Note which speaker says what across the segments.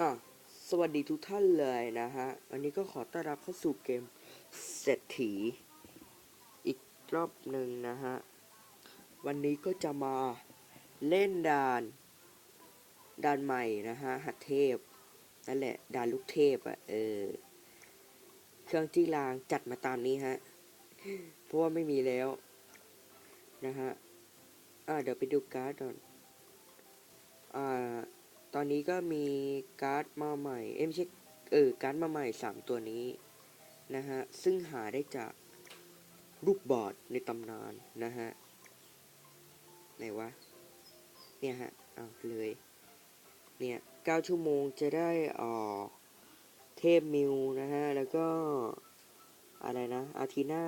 Speaker 1: อะสวัสดีทุกท่านเลยนะฮะ วันนี้ก็ขอต้อนรับเข้าสู่เกมเศรษฐี อีกรอบหนึ่งนะฮะ วันนี้ก็จะมาเล่นด่าน ด่านใหม่นะฮะ หัดเทพ นั่นแหละ ด่านลูกเทพอะ่ะ เออ เครื่องที่รางจัดมาตามนี้ฮะ เพราะว่าไม่มีแล้ว นะฮะ อ่าเดี๋ยวไปดูการ์ดก่อน อ่า ตอนนี้ก็มีการ์ดมาใหม่ เอ้ยไม่ใช่เออการ์ดมาใหม่สามตัวนี้นะฮะ ซึ่งหาได้จากรูปบอร์ดในตำนานนะฮะ ไหนวะ เนี่ยฮะเอาเลย เนี่ยเก้าชั่วโมงจะได้ออเทพมิวนะฮะ แล้วก็อะไรนะ อาทีนา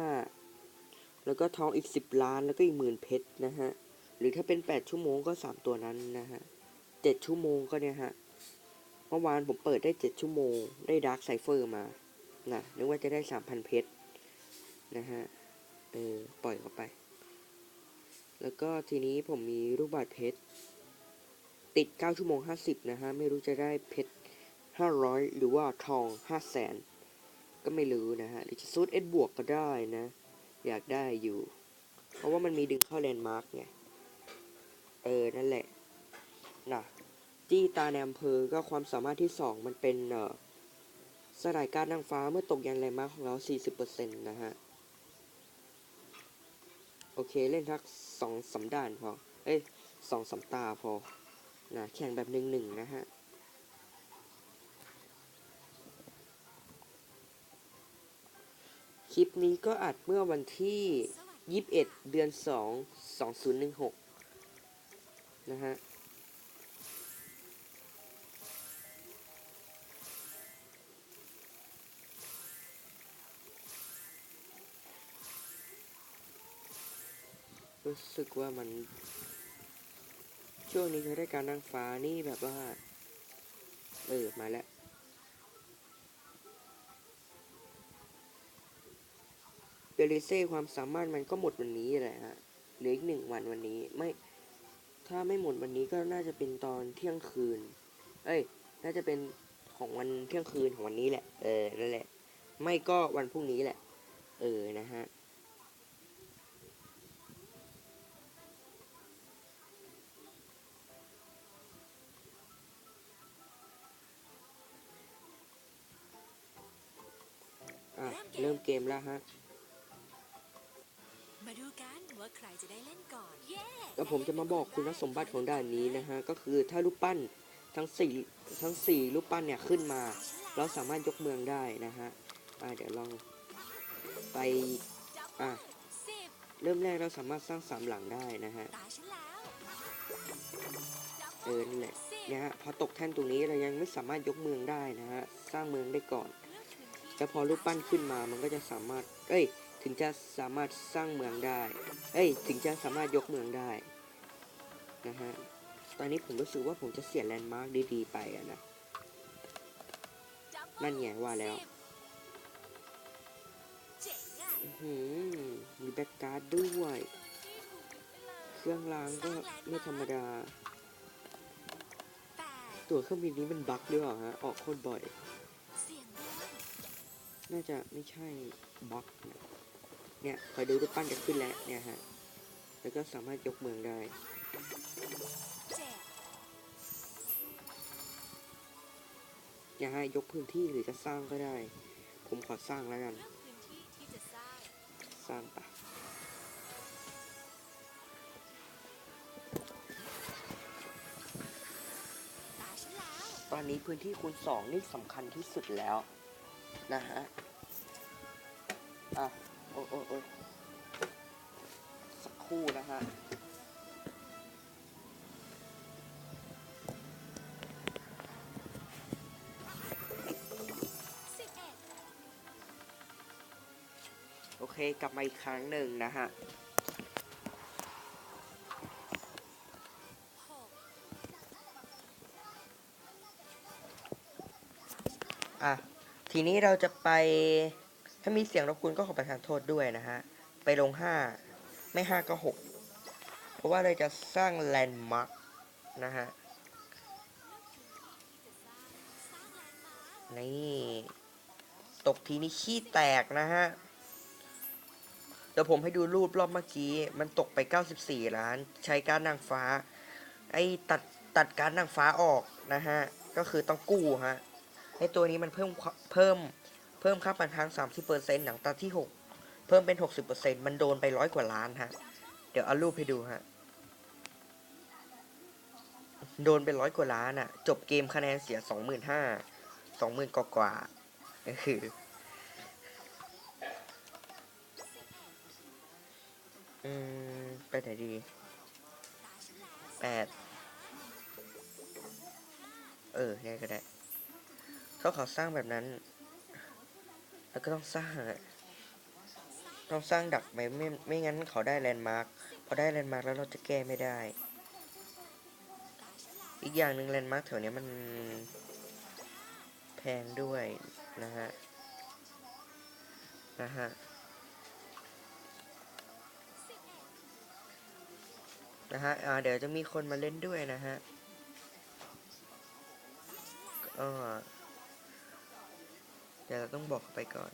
Speaker 1: แล้วก็ทองอีกสิบล้านแล้วก็อีกหมื่นเพชรนะฮะ หรือถ้าเป็นแปดชั่วโมงก็สามตัวนั้นนะฮะ เจ็ดชั่วโมงก็เนี่ยฮะ เมื่อวานผมเปิดได้เจ็ดชั่วโมง ได้ดาร์คไซเฟอร์มา นะนึกว่าจะได้สามพันเพชร นะฮะ เออ ปล่อยเข้าไป แล้วก็ทีนี้ผมมีรูปบาทเพชร ติดเก้าชั่วโมงห้าสิบนะฮะ ไม่รู้จะได้เพชรห้าร้อยหรือว่าทองห้าแสนก็ไม่รู้นะฮะ หรือจะซูดเอ็ดบวกก็ได้นะ อยากได้อยู่ เพราะว่ามันมีดึงเข้าแลนด์มาร์กไง เออ นั่นแหละนะ จี้ตาในอำเภอก็ความสามารถที่สองมันเป็นเอ่อสลายการนางฟ้าเมื่อตกยันแรงม้าของเรา 40%นะฮะ โอเคเล่นทักสองสำด่านพอ เอ้ยสองสำตาพอ นะแข่งแบบหนึ่งหนึ่งนะฮะ คลิปนี้ก็อัดเมื่อวันที่ 21 เดือน 2 2016 นะฮะ รู้สึกว่ามัน ช่วงนี้เขาได้การนั่งฟ้านี่แบบว่า เออ มาแล้วเบลิเซ่ความสามารถมันก็หมดวันนี้แหละฮะเหลืออีกหนึ่งวันวันนี้ไม่ถ้าไม่หมดวันนี้ก็น่าจะเป็นตอนเที่ยงคืน เอ้ย น่าจะเป็นของวันเที่ยงคืนของวันนี้แหละ เออ นั่นแหละ ไม่ก็วันพรุ่งนี้แหละ เออ นะฮะ เริ่มเกมแล้วฮะ
Speaker 2: มาดูกันว่าใครจะได้เล่นก่อนเย้
Speaker 1: แล้วผมจะมาบอกคุณสมบัติของด่านนี้นะฮะ ก็คือถ้ารูปปั้นทั้งสี่ทั้งสี่รูปปั้นเนี่ยขึ้นมา เราสามารถยกเมืองได้นะฮะ อ่าเดี๋ยวลองไป อะ
Speaker 2: สิบ
Speaker 1: เริ่มแรกเราสามารถสร้างสามหลังได้นะฮะ
Speaker 2: ตาฉันแล้ว
Speaker 1: เออนั่นแหละ
Speaker 2: สิบ
Speaker 1: เนี่ยฮะพอตกแท่นตรงนี้เรายังไม่สามารถยกเมืองได้นะฮะ สร้างเมืองได้ก่อน
Speaker 2: เลือกพื้นที่
Speaker 1: แล้วพอรูปปั้นขึ้นมามันก็จะสามารถ เอ้ย ถึงจะสามารถสร้างเมืองได้ เอ้ย ถึงจะสามารถยกเมืองได้ นะฮะ ตอนนี้ผมรู้สึกว่าผมจะเสียแลนด์มาร์กดีๆไปอะนะ นั่นไงว่าแล้วหือมีแบ็กการ์ดด้วย เครื่องรางก็ไม่ธรรมดา ตัวเครื่องบินนี้มันบั๊กหรือเปล่าฮะ ออกโคตรบ่อย น่าจะไม่ใช่บั๊กนะเนี่ยคอยดูรูปปั้นจะขึ้นแล้วเนี่ยฮะ แล้วก็สามารถยกเมืองได้
Speaker 2: เจ็ด
Speaker 1: อย่าให้ยกพื้นที่หรือจะสร้างก็ได้ ผมขอสร้างแล้วกัน
Speaker 2: สร้าง
Speaker 1: ปะ
Speaker 2: ตาฉันแล้ว
Speaker 1: ตอนนี้พื้นที่คูณสองนี่สำคัญที่สุดแล้ว นะฮะอะโอ้โอ้โอ้สักครู่นะฮะโอเคกลับมาอีกครั้งหนึ่งนะฮะ ทีนี้เราจะไปถ้ามีเสียงรบกวนก็ขอประทานโทษด้วยนะฮะ ไปลงห้าไม่ห้าก็หกเพราะว่าเราจะสร้างแลนด์มาร์กนะฮะ
Speaker 2: นี่
Speaker 1: ตกทีนี้ขี้แตกนะฮะ เดี๋ยวผมให้ดูรูปรอบเมื่อกี้ มันตกไป 94 ล้าน ใช้การนางฟ้า ไอ้ตัดตัดการนางฟ้าออกนะฮะ ก็คือต้องกู้ฮะ ไอ้ตัวนี้มันเพิ่มเพิ่มเพิ่มค่าปันทาง30%หนังตาที่ 6 เพิ่มเป็น 60%มันโดนไปร้อยกว่าล้านฮะ เดี๋ยวเอารูปให้ดูฮะ โดนไปร้อยกว่าล้านอะ่ะจบเกมคะแนนเสียสองหมื่นห้าสองหมื่นกว่าก็คืออืมไปไหนดีแปดเออเนี่ยก็ได้ เขาขอสร้างแบบนั้น แล้วก็ต้องสร้างต้องสร้างดักไหมไม่ไม่งั้นเขาได้แลนด์มาร์คพอได้แลนด์มาร์คแล้วเราจะแก้ไม่ได้ อีกอย่างหนึ่งแลนด์มาร์คแถวนี้มันแพงด้วยนะฮะ นะฮะนะฮะอ่าเดี๋ยวจะมีคนมาเล่นด้วยนะฮะก็ เดี๋ยวเราต้องบอกเขาไปก่อน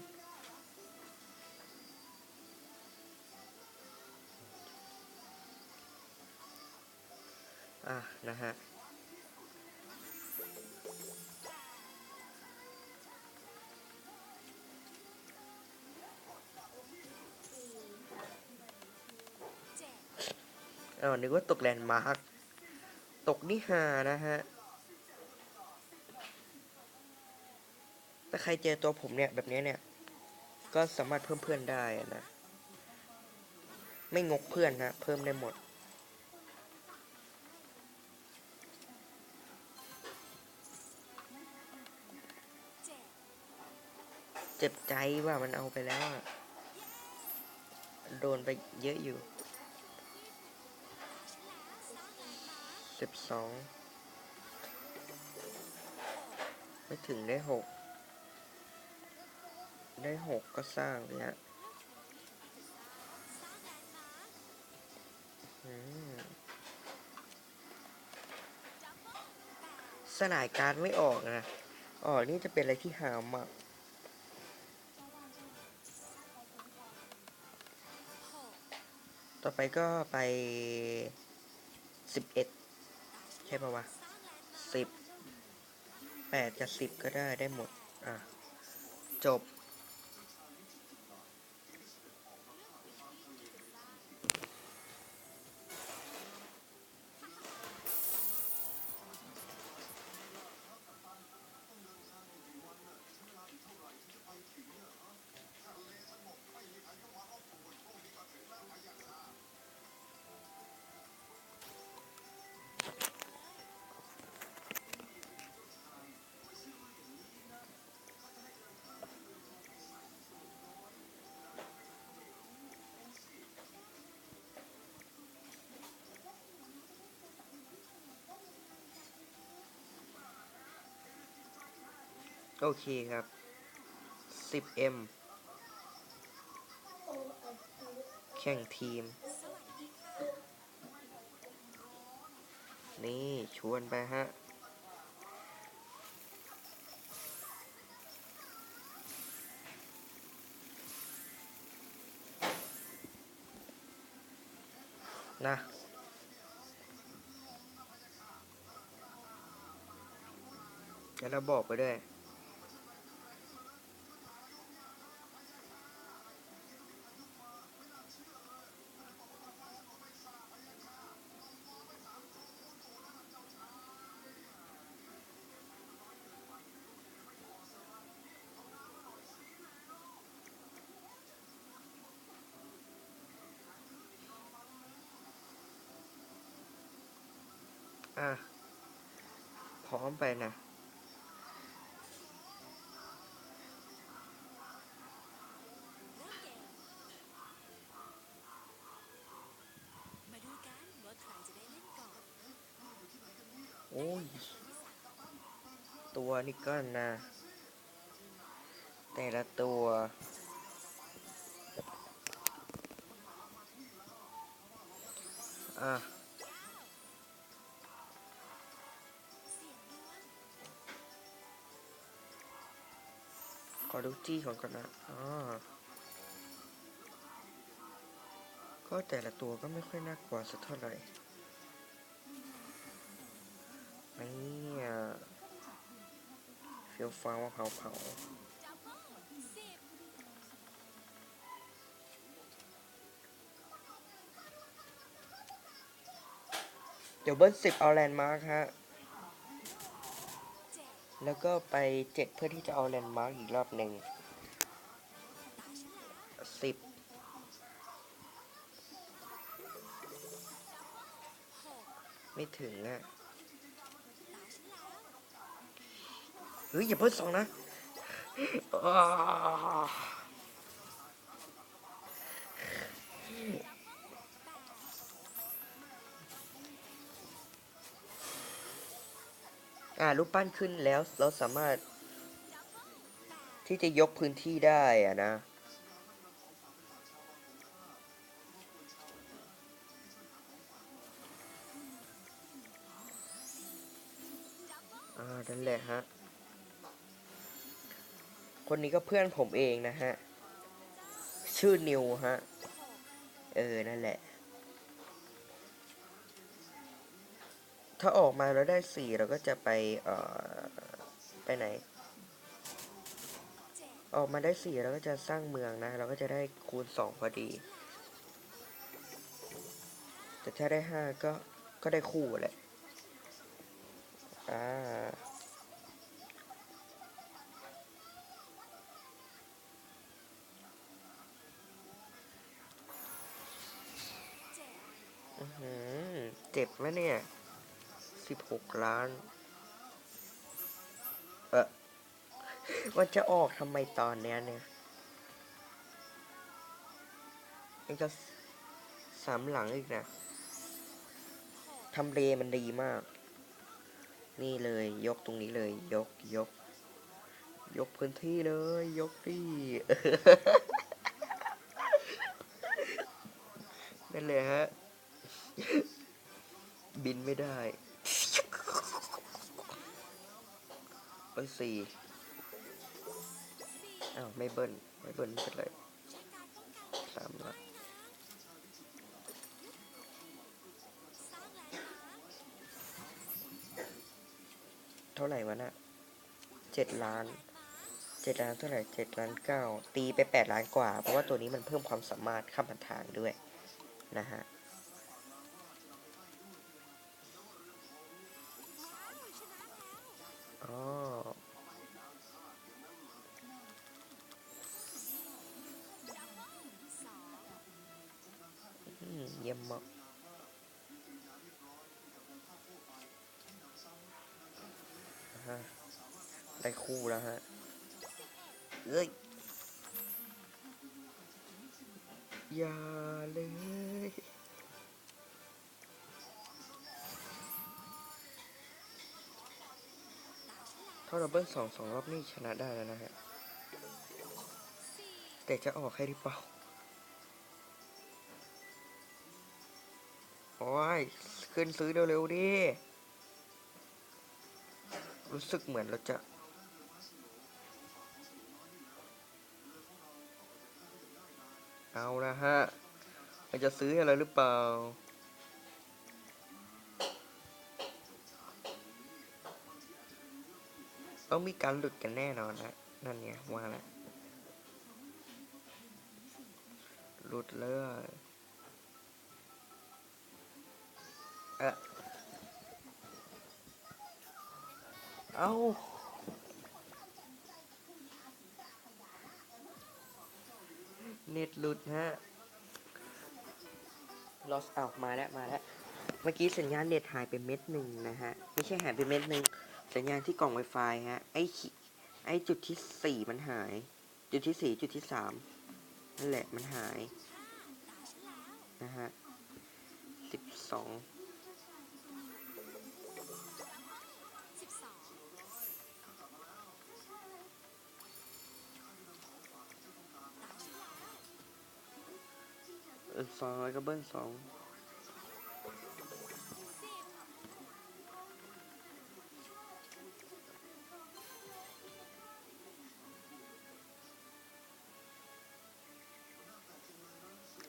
Speaker 1: อะ นะฮะ
Speaker 2: เอา
Speaker 1: นึกว่าตกแลนด์มาร์คตกนิฮานะฮะ ถ้า ใครเจอตัวผมเนี่ยแบบนี้เนี่ย ก็สามารถเพิ่มเพื่อนได้นะ ไม่งกเพื่อนนะ เพิ่มได้หมด
Speaker 2: เจ็ด
Speaker 1: เจ็บใจว่ามันเอาไปแล้วอะโดนไปเยอะอยู่สิบสองไม่ถึงได้หก ได้หกก็สร้างเลยฮะสลายการไม่ออกนะออกนี่จะเป็นอะไรที่หามอะ
Speaker 2: หก
Speaker 1: ต่อไปก็ไปสิบเอ็ดใช่ปะวะ
Speaker 2: สร้างแลนด์มาร์ค
Speaker 1: สิบแปดจะสิบก็ได้ได้หมด อะ จบ โอเคครับ 10M แข่งทีม นี่ชวนไปฮะ นะแล้วบอกไปด้วย่ะ พร้อมไปนะโอ้ย ตัวนี่ก็นะ แต่ละตัว อะ ขอดูจี้ของก่อนนะอ๋อก็แต่ละตัวก็ไม่ค่อยน่ากลัวสักเท่าไหร่นี่อะเฟี้ยวฟ้าวเผาเผาเดี๋ยวเบิ้ลสิบเอาแลนด์มาร์คฮะ แล้วก็ไปเจ็ดเพื่อที่จะเอาแลนด์มาร์กอีกรอบหนึ่งสิบไม่ถึงอะเฮ้ยอย่าเพิ่งสองนะ อ่ารูปปั้นขึ้นแล้วเราสามารถ ที่จะยกพื้นที่ได้อะนะอ่านั่นแหละฮะ คนนี้ก็เพื่อนผมเองนะฮะ ชื่อนิวฮะ เออ นั่นแหละ ถ้าออกมาแล้วได้สี่เราก็จะไปเอ่อไปไหน ออกมาได้สี่เราก็จะสร้างเมืองนะ เราก็จะได้คูณสองพอดี แต่ถ้าได้ห้าก็ก็ได้คู่แหละอ่าอื้อหือเจ็บไหมเนี่ย สิบหกล้าน เออมันจะออกทำไมตอนเนี้ยเนี่ยยังจะสามหลังอีกนะทำเลมันดีมาก นี่เลยยกตรงนี้เลย ยกยก ยกพื้นที่เลย ยกที่นั่นเลยฮะ บินไม่ได้ เบิ้ลสี่อ้าวไม่เบิ้ลไม่เบิ้ลไม่เป็นไร
Speaker 2: ใช้การป้องกัน
Speaker 1: สามละ
Speaker 2: ด้าน
Speaker 1: เท่าไหร่วะน่ะเจ็ดล้านเจ็ดล้านเท่าไหร่เจ็ดล้านเก้าตีไปแปดล้านกว่า เพราะว่าตัวนี้มันเพิ่มความสามารถข้ามผ่านทางด้วยนะฮะะ ได้คู่แล้วฮะ เอ้ยอย่าเลยถ้าดับเบิลสองสองรอบนี่ชนะได้แล้วนะฮะ
Speaker 2: สี่
Speaker 1: แต่จะออกให้หรือเปล่า โอ้ย ขึ้นซื้อเร็วๆดิ รู้สึกเหมือนเราจะเอานะฮะเราจะซื้ออะไรหรือเปล่า ต้องมีการหลุดกันแน่นอนนะ นั่นไงว่าแล้วหลุดเลยเอะ เอาเน็ตหลุดฮะ ลอสเอามาแล้ว มาแล้ว เมื่อกี้สัญญาณเน็ตหายไปเม็ดหนึ่งนะฮะ ไม่ใช่หายไปเม็ดหนึ่ง สัญญาณที่กล่อง Wi-Fi ฮะ ไอ้ไอ้จุดที่สี่มันหาย จุดที่สี่จุดที่สามนั่นแหละมันหาย
Speaker 2: นะ
Speaker 1: ฮะสิบสอง
Speaker 2: F สอง
Speaker 1: แล้ก็เบิ้ลสอง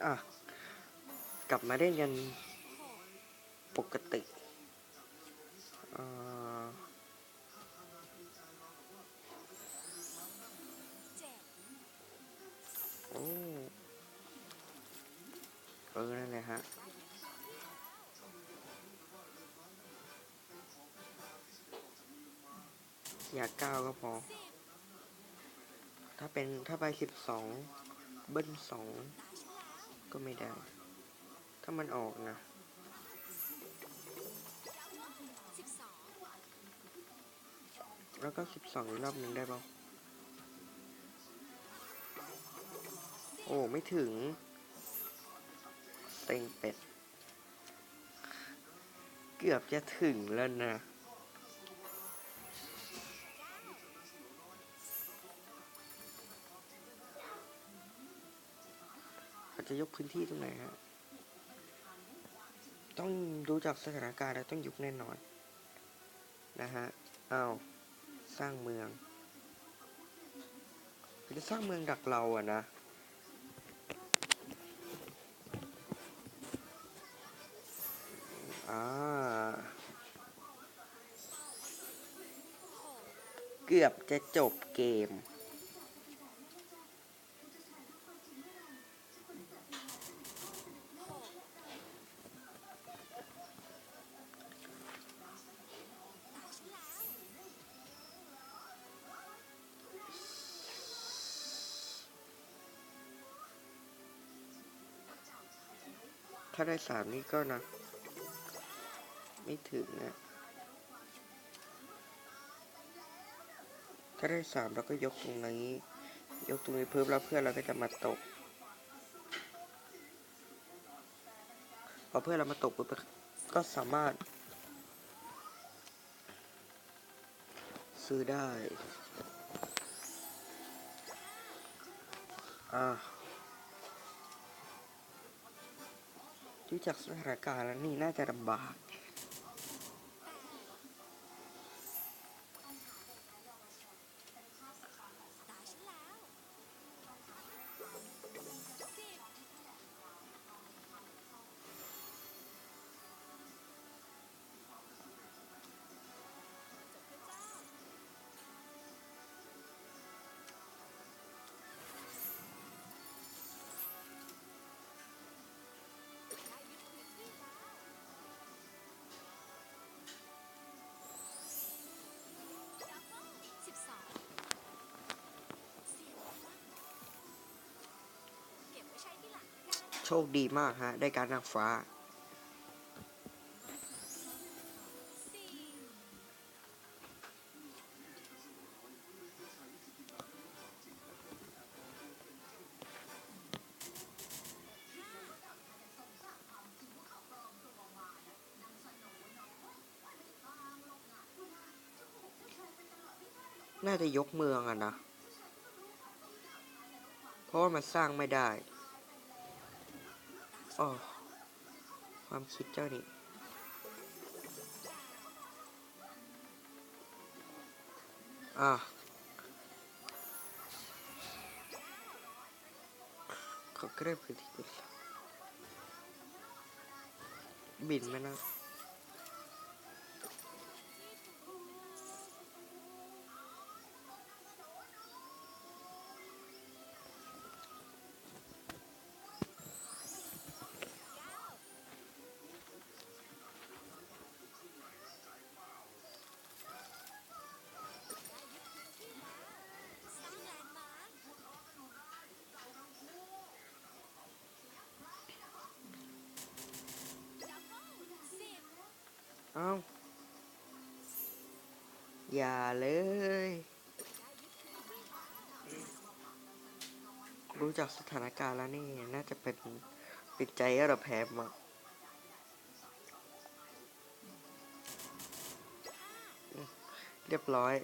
Speaker 1: อะ กลับมาเล่นกันปกติ อยากก้าก็พอ ถ้าเป็นถ้าไปสิบสองเบิ้ลสองก็ไม่ได้ ถ้ามันออกนะแล้วก็สิบสองอีกรอบหนึ่งได้ปะโอ้ ไม่ถึง เต็งเป็ด เกือบจะถึงแล้วนะ จะยกพื้นที่ตรงไหนฮะ ต้องดูจากสถานการณ์แล้วต้องยุบแน่นอน นะฮะ เอ้าสร้างเมืองจะสร้างเมืองดักเราอะนะอ่าเกือบจะจบเกม ถ้าได้สามนี่ก็นะ ไม่ถึงนะ ถ้าได้สามเราก็ยกตรงนี้ ยกตรงนี้เพิ่มแล้วเพื่อนเราก็จะมาตก พอเพื่อนเรามาตกปุ๊บก็สามารถ ซื้อได้ อ่า ดูจากสถานการณ์แล้วนี่น่าจะลำบาก คดีมากฮะ ได้การนางฟ้า น่าจะยกเมืองอะนะ เพราะว่ามันสร้างไม่ได้ โอ้ความคิดเจ้านี่อะเขาก็ได้พื้นที่เป็นหลักบินไหมนะ
Speaker 2: เอ้า
Speaker 1: อย่าเลย รู้จักสถานการณ์แล้วนี่ น่าจะเป็นปิดใจให้เราแพ้มาอืมเรียบร้อย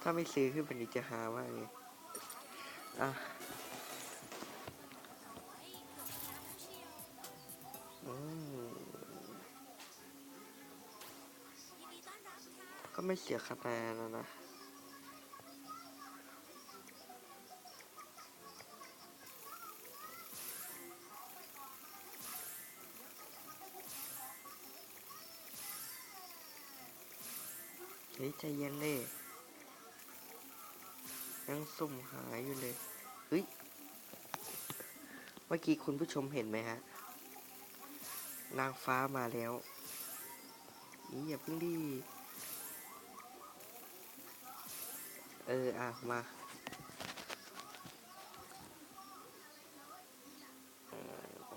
Speaker 1: ถ้าไม่ซื้อขึ้นเป็นนิจะหาว่าไง อะ
Speaker 2: กือบชนะแล้วเชียว
Speaker 1: อืม
Speaker 2: ยินดีต้อนรับค่ะ
Speaker 1: ไม่เสียคะแนนนะนะเฮ้ยใจเย็นเลย ยังสุ่มหายอยู่เลยเฮ้ยเมื่อกี้คุณผู้ชมเห็นไหมฮะ นางฟ้ามาแล้วนี่อย่าเพิ่งดี เออ อะ มาเอ่อ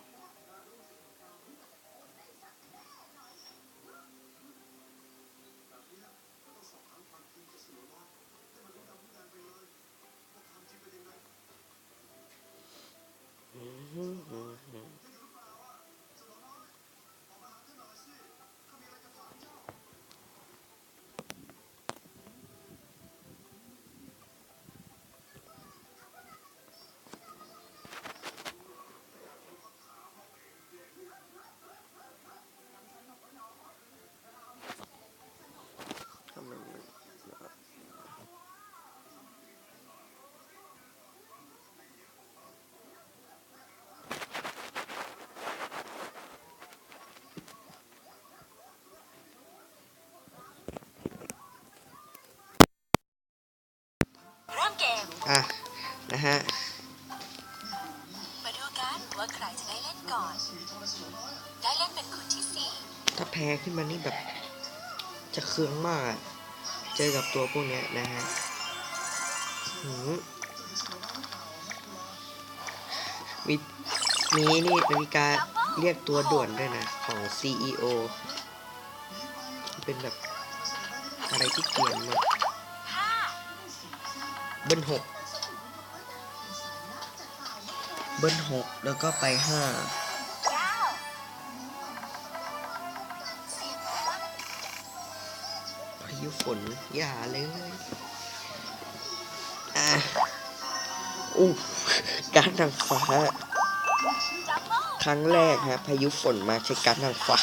Speaker 1: อืมอืมอืม ทำไมมัน
Speaker 2: เริ่มเกม
Speaker 1: อะ นะฮะ
Speaker 2: มาดูกันว่าใครจะได้เล่นก่อน ได้เล่นเป็นคนที่สี่
Speaker 1: ถ้าแพ้ขึ้นมานี่แบบ จะเคืองมากอะเจอกับตัวพวกเนี้ยนะฮะหืมมีมีนี่นาฬิกาเรียกตัวด่วนด้วยนะ ของ CEO เป็นแบบอะไรที่เกลียนมาก
Speaker 2: ห้า
Speaker 1: เบิ้ลหก เบิ้ลหกแล้วก็ไปห้าพายุฝนอย่าเลยอะอู้การดนางฟ้า ครั้งแรกฮะพายุฝนมาใช้การดนางฟ้า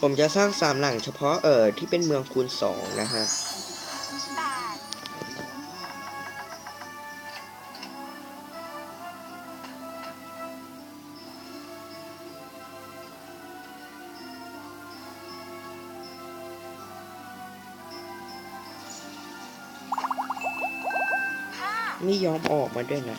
Speaker 2: ผ
Speaker 1: มจะสร้างสามหลังเฉพาะเอ่อที่เป็นเมืองคูณสองนะฮะ
Speaker 2: แปดห้า
Speaker 1: นี่ยอมออกมาด้วยนะ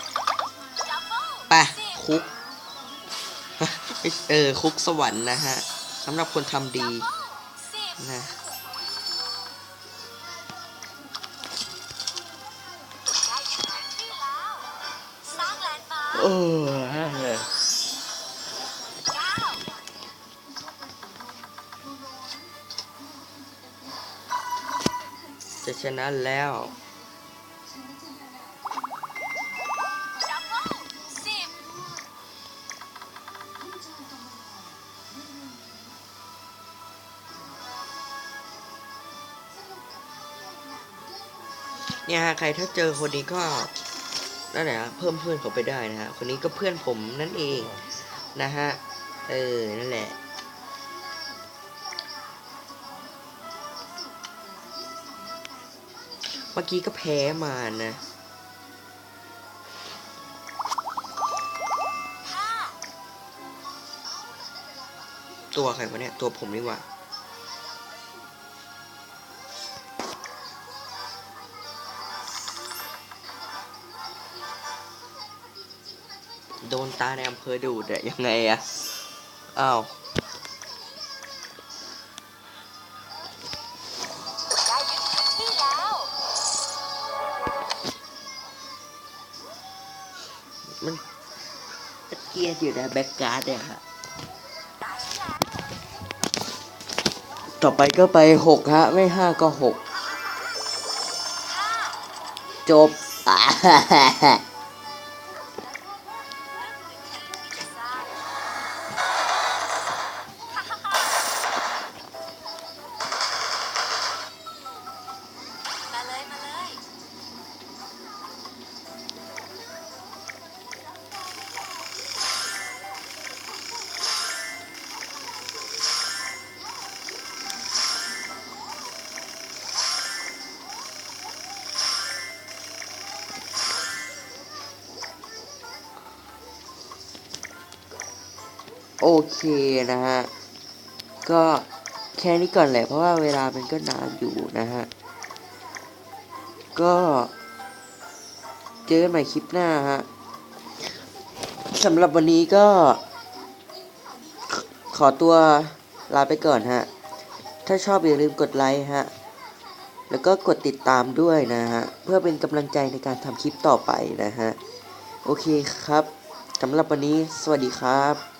Speaker 2: เอ
Speaker 1: อคุกสวรรค์นะฮะสำหรับคนทำดี
Speaker 2: สิบ
Speaker 1: นะ
Speaker 2: ได้ยึดพื้นที่แล้วสร้างแลนด์มาร์ค
Speaker 1: โอ้
Speaker 2: เก้า
Speaker 1: จะชนะแล้ว
Speaker 2: เนี่
Speaker 1: ยฮะใครถ้าเจอคนนี้ก็นั่นแหละฮะเพิ่มเพื่อนเขาไปได้นะฮะคนนี้ก็เพื่อนผมนั่นเองนะฮะเออนั่นแหละเมื่อกี้ก็แพ้มานะ
Speaker 2: ห้า
Speaker 1: ตัวใครวะเนี่ย ตัวผมนี่หว่า โดนตาในอำเภอดูดอะยังไงอะอ้าว
Speaker 2: ได้ยึดพื้นที่แล้ว
Speaker 1: มันเกียร์อยู่นะแบ็กการ์ดเนี่ยฮะ
Speaker 2: ต่
Speaker 1: อไปก็ไปหกฮะ ไม่ห้าก็หกจบ โอเคนะฮะ ก็แค่นี้ก่อนแหละ เพราะว่าเวลามันก็นานอยู่นะฮะ ก็เจอกันใหม่คลิปหน้าฮะสำหรับวันนี้ก็ ขอตัวลาไปก่อนฮะ ถ้าชอบอย่าลืมกดไลค์ฮะ แล้วก็กดติดตามด้วยนะฮะ เพื่อเป็นกำลังใจในการทำคลิปต่อไปนะฮะ โอเคครับสำหรับวันนี้สวัสดีครับ